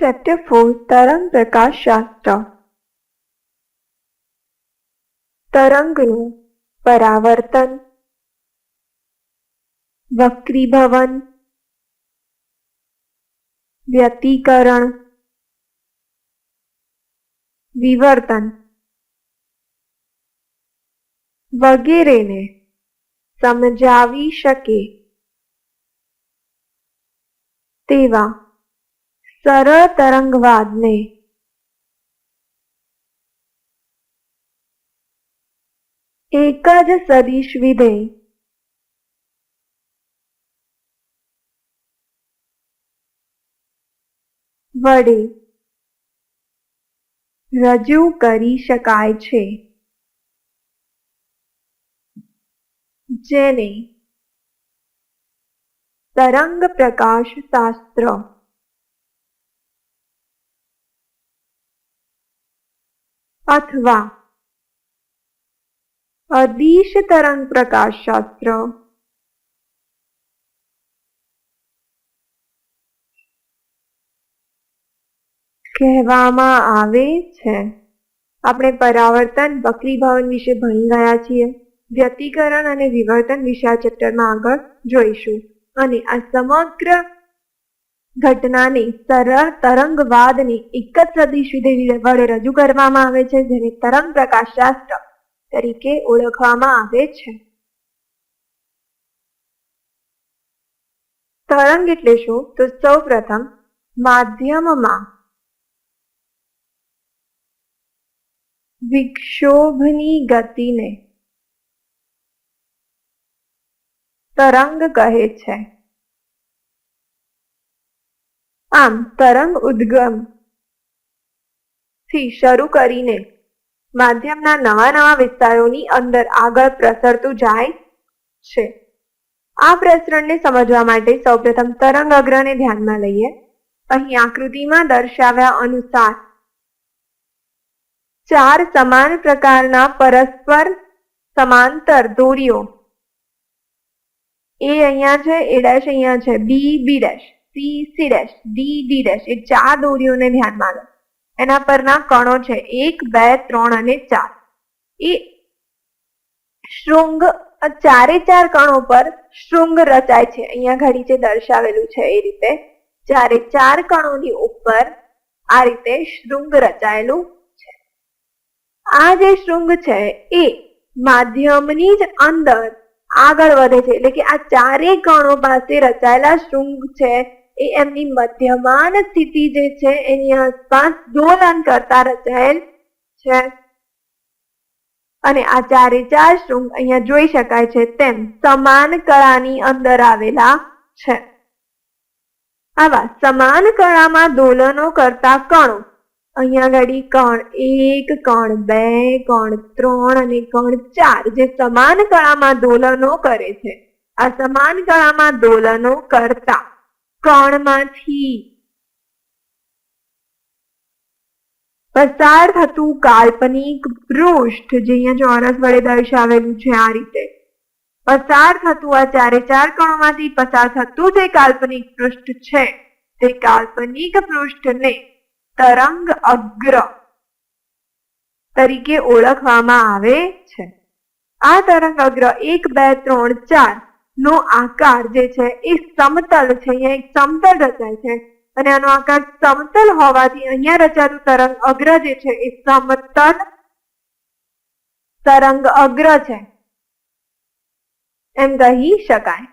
Chapter 4 તરંગ પ્રકાશ શાસ્ત્ર. તરંગનું પરાવર્તન. વક્રીભવન. વ્યતિકરણ. વિવર્તન. વગેરેને સમજાવી શકે. તેવા સરળ તરંગવાદને એક જ સદિશ વિધેય વડે રજૂ કરી શકાય છે. જેને તરંગ પ્રકાશ શાસ્ત્ર અથવા અદિશ તરંગ પ્રકાશ શાસ્ત્ર. કહેવામાં આવે છે. આપણે પરાવર્તન વક્રીભાવન વિશે ભણી ગયા છીએ. વ્યતિકરણ અને વિવર્તન વિશે આ ચેપ્ટરમાં આગળ જોઈશું. અને આ સમગ્ર ઘટનાને સરળ તરંગવાદની એક જ સદીશ વડે રજૂ કરવામાં આવે છે, જેને તરંગ પ્રકાશ શાસ્ત્ર તરીકે ઓળખવામાં આવે છે. તરંગ એટલે શું? તો સૌ પ્રથમ માધ્યમમાં વિક્ષોભની ગતિને તરંગ કહે છે. આમ તરંગ ઉદ્ગમ. થી શરૂ કરીને માધ્યમના નવા નવા વિસ્તારોની અંદર આગળ પ્રસરતું જાય છે. આ પ્રસરણને સમજવા માટે સૌપ્રથમ તરંગ અગ્રને ધ્યાનમાં લઈએ. અહીં આકૃતિમાં દર્શાવ્યા અનુસાર ચાર સમાન પ્રકારના પરસ્પર સમાંતર દોરીઓ. એ અહીંયા છે, એ ડેશ અહીંયા છે, B B dash. C C dash D D dash એ ચાર દોરીઓને ધ્યાનમાં લો. એના પરના કણો છે એક, બે, ત્રણ અને ચાર. એ શૃંગ ચારે ચાર કણો પર શૃંગ રચાય છે. અહીંયા ઘડી જે દર્શાવેલું છે એ રીતે. ચારે ચાર કણોની ઉપર આ રીતે શૃંગ રચાયેલું છે. આ જે શૃંગ છે એ માધ્યમની જ અંદર આગળ વધે છે. એટલે કે આ ચારેય કણો પાસે રચાયેલા શૃંગ છે એ એમની મધ્યમાન સ્થિતિ જે છે, એની આસપાસ દોલન કરતા રચાયેલ છે. અને આ ચારે ચાર શૃંગ અહીંયા જોઈ શકાય છે, તેમ સમાન કળાની અંદર આવેલા છે. આવા સમાન કળામાં દોલનો કરતા કણો, અહીંયા ઘડી કણ એક, કણ બે, કણ ત્રણ અને કણ ચાર જે સમાન કળામાં દોલનો કરે છે. આ સમાન કળામાં દોલનો કરતા કણમાંથી પસાર થતું કાલ્પનિક પૃષ્ઠ જે અહીંયા ચોરસ વડે દર્શાવેલું છે આ રીતે. પસાર થતું આ ચારે ચાર કણોમાંથી પસાર થતું જે કાલ્પનિક પૃષ્ઠ છે, તે કાલ્પનિક પૃષ્ઠને તરંગ અગ્ર તરીકે ઓળખવામાં આવે છે. આ તરંગ અગ્ર એક, બે, ત્રણ, ચાર નો આકાર જે છે એ સમતલ છે, અહીંયા એક સમતલ રચાય છે. અને આનો આકાર સમતલ હોવાથી અહીંયા રચાતું તરંગ અગ્ર જે છે એ સમતલ તરંગ અગ્ર છે. એમ કહી શકાય.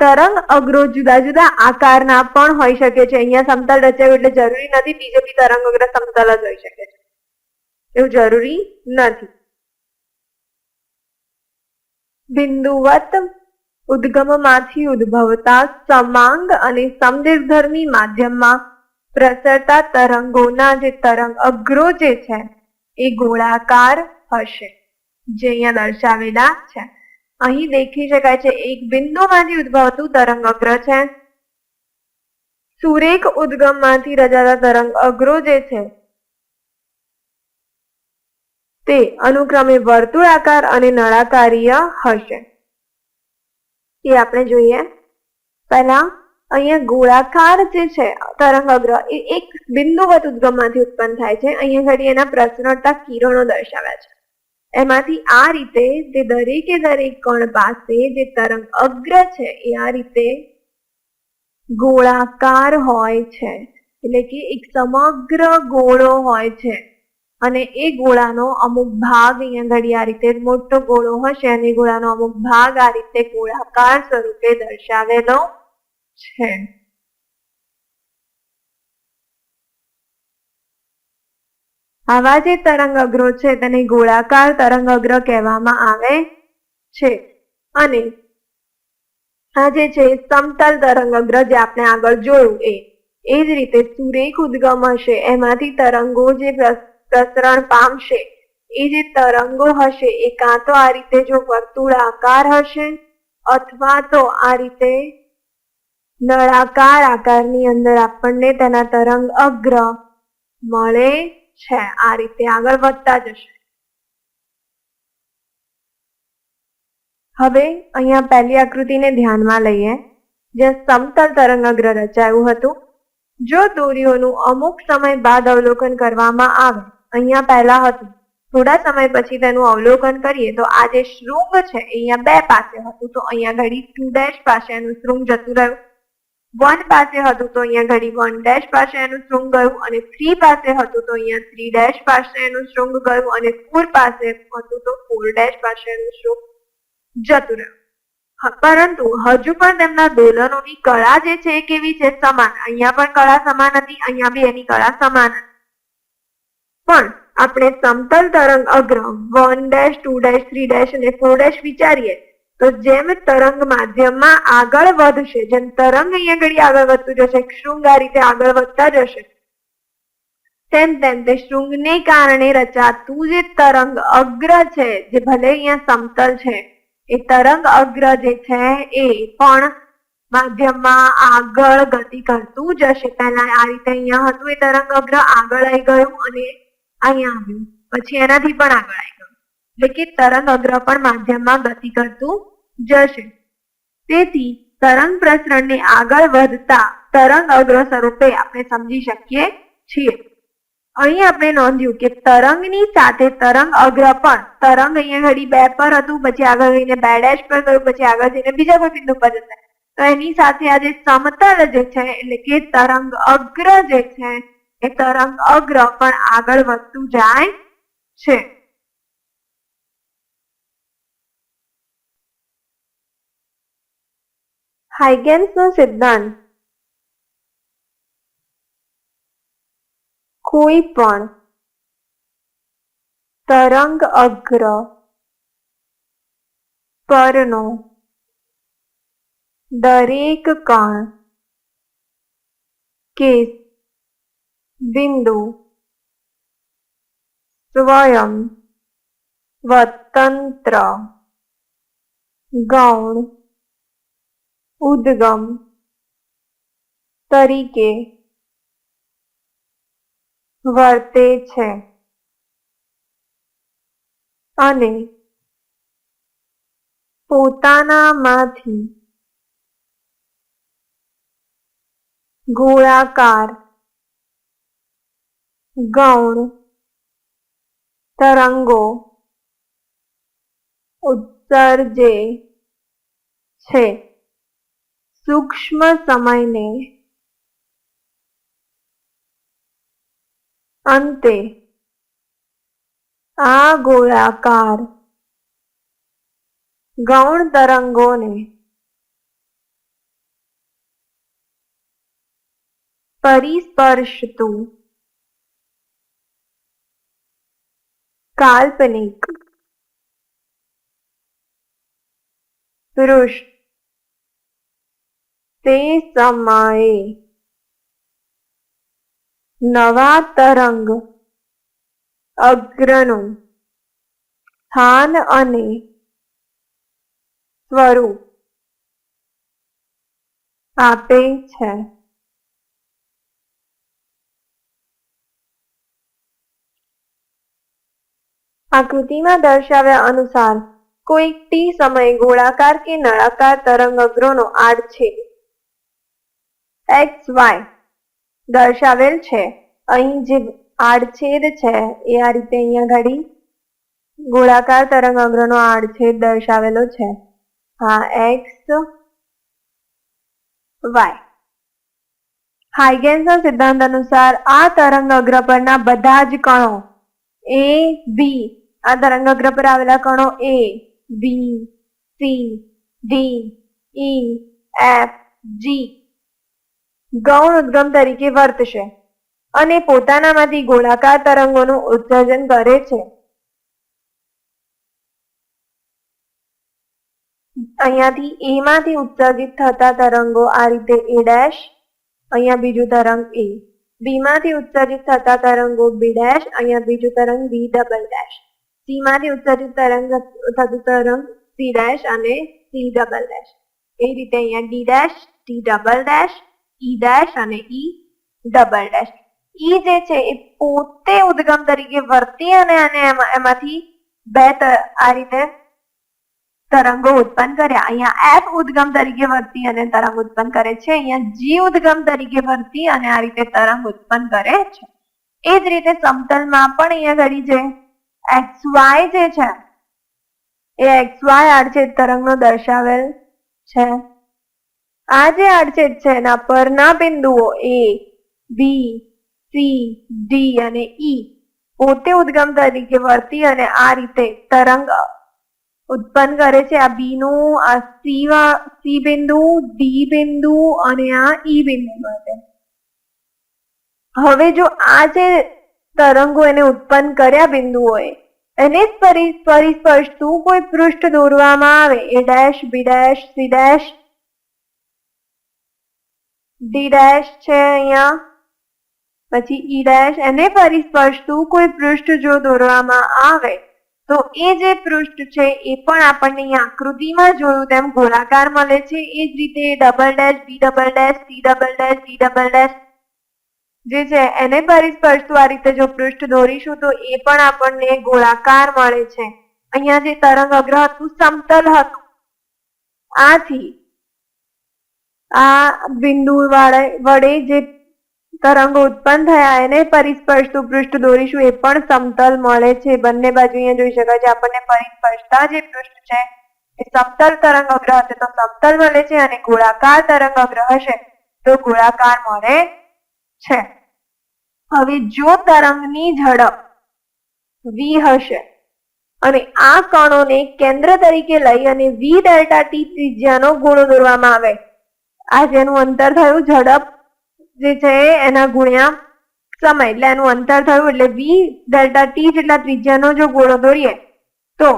તરંગ અગ્રો જુદા જુદા આકારના પણ હોઈ શકે છે. અહીંયા સમતલ રચાયું એટલે જરૂરી નથી બીજે બી તરંગ અગ્ર સમતલ જ હોઈ શકે છે. એવું જરૂરી નથી. બિંદુવત ઉદ્ગમમાંથી ઉદ્ભવતા સમાંગ અને સમદીર્ધર્મી માધ્યમમાં પ્રસરતા તરંગોના જે તરંગ અગ્રો જે છે, એ ગોળાકાર હશે. જે અહીંયા દર્શાવેલા છે. અહીં દેખી શકાય છે, એક બિંદુમાંથી ઉદ્ભવતું તરંગ અગ્ર છે. સુરેખ ઉદ્ગમમાંથી રચાતા તરંગ અગ્રો જે છે, તે અનુક્રમે વર્તુળાકાર અને નળાકારીય હશે. એ આપણે જોઈએ. પહેલા અહીંયા ગોળાકાર જે છે તરંગ અગ્રહ એ એક બિંદુવત ઉદ્ગમમાંથી ઉત્પન્ન થાય છે. અહીંયા ઘડી એના પ્રસરણતા કિરણો દર્શાવ્યા છે. એમાંથી આ રીતે તે દરેકે દરેક કણ પાસે જે તરંગ અગ્ર છે, એ આ રીતે ગોળાકાર હોય છે. એટલે કે એક સમગ્ર ગોળો હોય છે. અને એ ગોળાનો અમુક ભાગ અહીંયા ઘડી આ રીતે મોટો ગોળો હશે અને ગોળાનો અમુક ભાગ આ રીતે ગોળાકાર સ્વરૂપે દર્શાવેલો છે. આવા જે તરંગ અગ્રો છે તેને ગોળાકાર તરંગ અગ્ર કહેવામાં આવે છે. અને આ જે છે સમતલ તરંગ અગ્ર જે આપણે આગળ જોયું એ એ જ રીતે સુરેખ ઉદ્ગમ હશે. એમાંથી તરંગો જે પ્રસરણ પામશે. એ જે તરંગો હશે, એ કાં તો આ રીતે જો વર્તુળાકાર હશે, અથવા તો આ રીતે નળાકાર આકારની અંદર આપણને તેના તરંગ અગ્ર મળે છે. આ રીતે આગળ વધતા જશે. હવે અહીંયા પહેલી આકૃતિને ધ્યાનમાં લઈએ, જ્યાં સમતલ તરંગ અગ્ર રચાયું હતું. જો દોરીઓનું અમુક સમય બાદ અવલોકન કરવામાં આવે અહીંયા પહેલા હતું, થોડા સમય પછી તેનું અવલોકન કરીએ તો આ જે શૃંગ છે અહીંયા બે પાસે હતું. તો અહીંયા ઘડી ટુ ડેશ પાસે એનું શૃંગ જતું રહ્યું. વન પાસે હતું તો અહીંયા ઘડી વન ડેશ પાસે એનું શૃંગ ગયું અને થ્રી પાસે હતું તો અહીંયા થ્રી ડેશ પાસે એનું શૃંગ ગયું અને ફોર પાસે હતું તો ફોર ડેશ પાસે એનું શૃંગ જતું રહ્યું. પરંતુ હજુ પણ તેમના દોલનોની કળા જે છે કેવી છે? સમાન. અહીંયા પણ કળા સમાન હતી, અહીંયા બી એની કળા સમાન હતી. પણ આપણે સમતલ તરંગ અગ્ર one dash two dash three dash અને ફોર ડેશ વિચારીએ, તો જેમ તરંગ માધ્યમમાં આગળ વધશે, જેમ તરંગ અહીંયા ઘડી આગળ વધતું જશે, શૃંગ આ રીતે આગળ વધતા જશે, તેમ તેમ તે શૃંગને કારણે રચાતું જે તરંગ અગ્ર છે, જે ભલે અહીંયા સમતલ છે, એ તરંગ અગ્ર જે છે, એ પણ માધ્યમમાં આગળ ગતિ કરતું જશે. પહેલા આ રીતે અહીંયા હતું, એ તરંગ અગ્ર આગળ આવી ગયું અને અહીંયા આવ્યું. પછી એનાથી પણ આગળ આવી ગયું એટલે કે તરંગ અગ્ર પણ માધ્યમમાં ગતિ કરતું જશે. તેથી તરંગ પ્રસરણને આગળ વધતા તરંગ અગ્ર સ્વરૂપે આપણે સમજી શકીએ છીએ. અહીં આપણે નોંધ્યું કે તરંગની સાથે તરંગ અગ્ર પણ, તરંગ અહીંયા ઘડી બે પર હતું, પછી આગળ જઈને બે ડેશ પર ગયું, પછી આગળ જઈને બીજા કોઈ બિંદુ પર જશે તો એની સાથે આજે સમતલ જે છે, એટલે કે તરંગ અગ્ર જે છે એ તરંગ અગ્ર પણ આગળ વધતું જાય છે. હાઇગેન્સનો સિદ્ધાંત. કોઈ પણ તરંગ અગ્ર પરનો દરેક કણ કે બિંદુ સ્વયં સ્વતંત્ર ગૌણ ઉદ્ગમ તરીકે વર્તે છે અને પોતાનામાંથી ગોળાકાર ગૌણ તરંગો ઉત્સર્જે છે. સૂક્ષ્મ સમયને અંતે આ ગોળાકાર ગૌણ તરંગોને પરિસ્પર્શતું કાલ્પનિક પુરુષ તે સમયે નવા તરંગ અગ્રનું સ્થાન અને સ્વરૂપ આપે છે આકૃતિમાં દર્શાવ્યા અનુસાર, કોઈ ટી સમયે ગોળાકાર કે નળાકાર તરંગ અગ્રનો આડછેદ એક્સ વાય દર્શાવેલ છે. અહીં જે આડછેદ છે, એ આ રીતે અહીંયા ઘડી ગોળાકાર તરંગ અગ્રનો આડછેદ દર્શાવેલો છે. હા, એક્સ વાય. હાઇગેન્સના સિદ્ધાંત અનુસાર આ તરંગ અગ્ર પરના બધા જ કણો એ, બી આ તરંગ અગ્ર પર આવેલા કણો A B C D E F G ગૌણ ઉદ્ગમ તરીકે વર્તશે અને પોતાનામાંથી ગોળાકાર તરંગોનું ઉત્સર્જન કરે છે. અહીંયાથી એ માંથી ઉત્સર્જિત થતા તરંગો આ રીતે એ ડેશ, અહીંયા બીજું તરંગ એ બી માંથી ઉત્સર્જિત થતા તરંગો બી ડેશ, અહીંયા બીજું તરંગ બી ડબલ ડેશ. સી માંથી ઉત્સર્જિત તરંગ થતું તરંગ, સી ડેશ અને સી ડબલ ડેશ. એ રીતે અહીંયા D dash, D double dash, E dash અને ઈ ડબલ ડેશ. ઈ જે છે એ પોતે ઉદ્ગમ તરીકે વર્તી અને અને એમાંથી બે આ રીતે તરંગો ઉત્પન્ન કર્યા. અહીંયા એફ ઉદ્ગમ તરીકે વર્તી અને તરંગ ઉત્પન્ન કરે છે. અહીંયા જી ઉદ્ગમ તરીકે વર્તી અને આ રીતે તરંગ ઉત્પન્ન કરે છે. એ જ રીતે સમતલમાં પણ અહીંયા ઘડી જે એક્સ વાય જે છે, એ એક્સ વાય આડછેદ તરંગનો દર્શાવેલ છે. આ જે આડછેદ છે, એના પરના બિંદુઓ એ, બી, સી, ડી અને ઈ પોતે ઉદ્ગમ તરીકે વર્તી અને આ રીતે તરંગ ઉત્પન્ન કરે છે. આ બી નું આ સી સી બિંદુ, ડી બિંદુ અને આ ઈ બિંદુ માટે. હવે જો આ જે તરંગો એને ઉત્પન્ન કર્યા બિંદુઓએ. એને જ પરિસ્પર્શતું કોઈ પૃષ્ઠ દોરવામાં આવે. A dash B dash C dash D dash છે અહીંયા. પછી ઈ ડેશ એને પરિસ્પર્શતું કોઈ પૃષ્ઠ જો દોરવામાં આવે, તો એ જે પૃષ્ઠ છે એ પણ આપણને આકૃતિમાં જોયું તેમ ગોળાકાર મળે છે. એ જ રીતે double dash B double dash C double dash D double dash જે છે, એને પરિસ્પર્શતું આ રીતે જો પૃષ્ઠ દોરીશું તો એ પણ આપણને ગોળાકાર મળે છે. અહીંયા જે તરંગ અગ્ર હતું, સમતલ હતું. આથી આ બિંદુ વડે જે તરંગો ઉત્પન્ન થયા, એને પરિસ્પર્શતું પૃષ્ઠ દોરીશું, એ પણ સમતલ મળે છે. બંને બાજુ અહીંયા જોઈ શકાય છે, આપણને પરિસ્પર્શતા જે પૃષ્ઠ છે, એ સમતલ તરંગ અગ્ર હશે. તો સમતલ મળે છે અને ગોળાકાર તરંગ અગ્ર હશે. તો ગોળાકાર મળે છે. હવે જો તરંગની ઝડપ v હશે અને આ કણોને કેન્દ્ર તરીકે લઈ અને v ડેલ્ટા ટી ત્રિજ્યાનો ગોળો દોરવામાં આવે, આ જેનું અંતર થયું ઝડપ જે છે એના ગુણ્યા સમય, એટલે એનું અંતર થયું એટલે વી ડેલ્ટા ટી જેટલા ત્રિજ્યાનો જો ગોળો દોરીએ, તો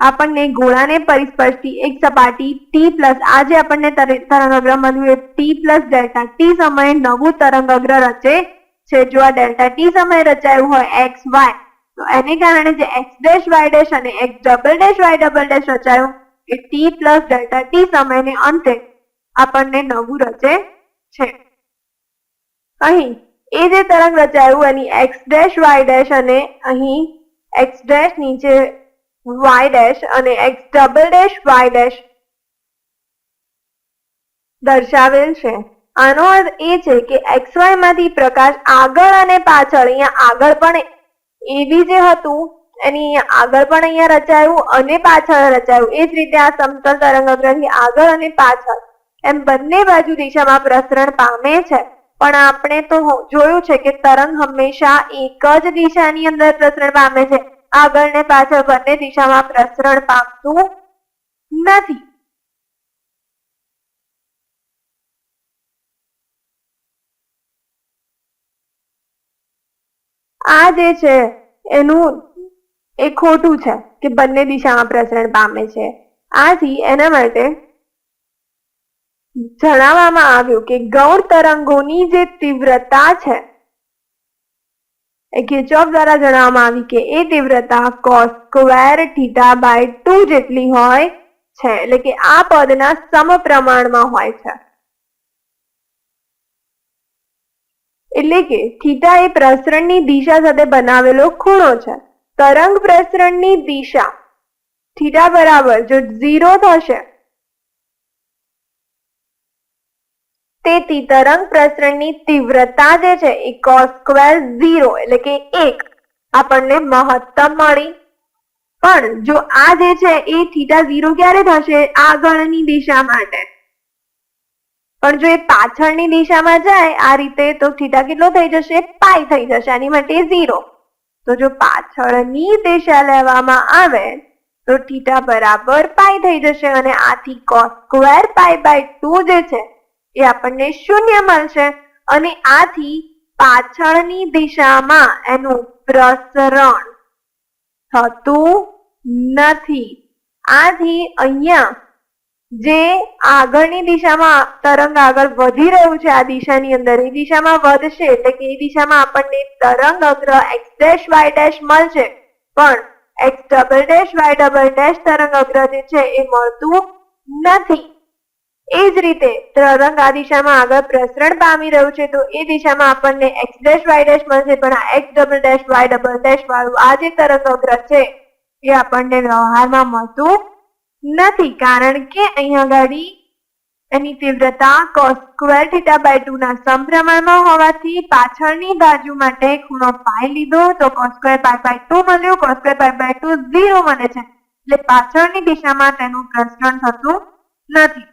આપણને ગોળાને પરિસ્પર્શતી એક સપાટી ટી પ્લસ આ જે આપણને તરંગ અગ્ર મળ્યું એ ટી પ્લસ ડેલ્ટા ટી સમયે નવું તરંગ અગ્ર રચે છે જો આ ડેલ્ટા ટી સમયે રચાયું હોય એક્સ વાય. તો એને કારણે જે એક્સ ડેશ વાય ડેશ અને X double dash Y double dash રચાયું એ ટી પ્લસ ડેલ્ટા ટી સમયને અંતે આપણને નવું રચે છે. અહીં એ જે તરંગ રચાયું એની એક્સ ડેશ વાય ડેશ અને અહીં એક્સ ડેશ નીચે વાય ડેશ અને X double dash Y dash દર્શાવેલ છે. આનો અર્થ એ છે કે એક્સમાંથી પ્રકાશ આગળ અને પાછળ અહીંયા આગળ પણ એવી જે હતું, એની અહીંયા આગળ પણ અહીંયા રચાયું અને પાછળ રચાયું. એ જ રીતે આ સમતલ તરંગગ્રહથી આગળ અને પાછળ. એમ બંને બાજુ દિશામાં પ્રસરણ પામે છે. પણ આપણે તો જોયું છે કે તરંગ હંમેશા એક જ દિશાની અંદર પ્રસરણ પામે છે. આગળ ને પાછળ બંને દિશામાં પ્રસરણ પામતું નથી. આ જે છે, એનું એ ખોટું છે કે બંને દિશામાં પ્રસરણ પામે છે. આથી એના માટે જણાવવામાં આવ્યું કે ગૌણ તરંગોની જે તીવ્રતા છે, એ કિર્ચોફ દ્વારા જણાવવામાં આવી કે એ તીવ્રતા cos square theta by two જેટલી હોય છે, એટલે કે આ પદના સમપ્રમાણમાં હોય છે. એટલે કે થીટા એ પ્રસરણની દિશા સાથે બનાવેલો ખૂણો છે. તરંગ પ્રસરણની દિશા થીટા બરાબર જો ઝીરો થશે તેથી તરંગ પ્રસરણની તીવ્રતા જે છે એ કોસ સ્ક્વેર ઝીરો એટલે કે એક આપણને મહત્તમ મળી. પણ જો આ જે છે એ થીટા ઝીરો ક્યારે થશે? આગળની દિશા માટે. પણ જો એ પાછળની દિશામાં જાય, આ રીતે તો થીટા કેટલો થઈ જશે? પાઈ થઈ જશે, આની માટે ઝીરો. તો જો પાછળની દિશા લેવામાં આવે, તો થીટા બરાબર પાઈ થઈ જશે અને આથી cos square pi by two જે છે, એ આપણને શૂન્ય મળશે. અને આથી પાછળની દિશામાં એનું પ્રસરણ થતું નથી. આથી અહીંયા જે આગળની દિશામાં તરંગ આગળ વધી રહ્યું છે, આ દિશાની અંદર. એ દિશામાં વધશે એટલે કે એ દિશામાં આપણને તરંગ અગ્ર એક્સ ડેશ વાય ડેશ મળશે. પણ X double dash Y double dash તરંગ અગ્ર જે છે, એ મળતું નથી. એ જ રીતે તરંગ આ દિશામાં આગળ પ્રસરણ પામી રહ્યું છે, તો એ દિશામાં આપણને એક્સ ડેશ વાય ડેશ મળશે. પણ આ X double dash Y double dash વાળું આ જે તરંગ અગ્ર છે, એ આપણને વ્યવહારમાં મળતું નથી, કારણ કે અહીંયા ગાડી એની તીવ્રતા cos square theta by two ના સમપ્રમાણમાં હોવાથી પાછળની બાજુ માટે ખૂણો પાઈ લીધો તો cos square pi by two મળ્યું, cos square pi by two zero મળે છે. એટલે પાછળની દિશામાં તેનું પ્રસરણ થતું નથી.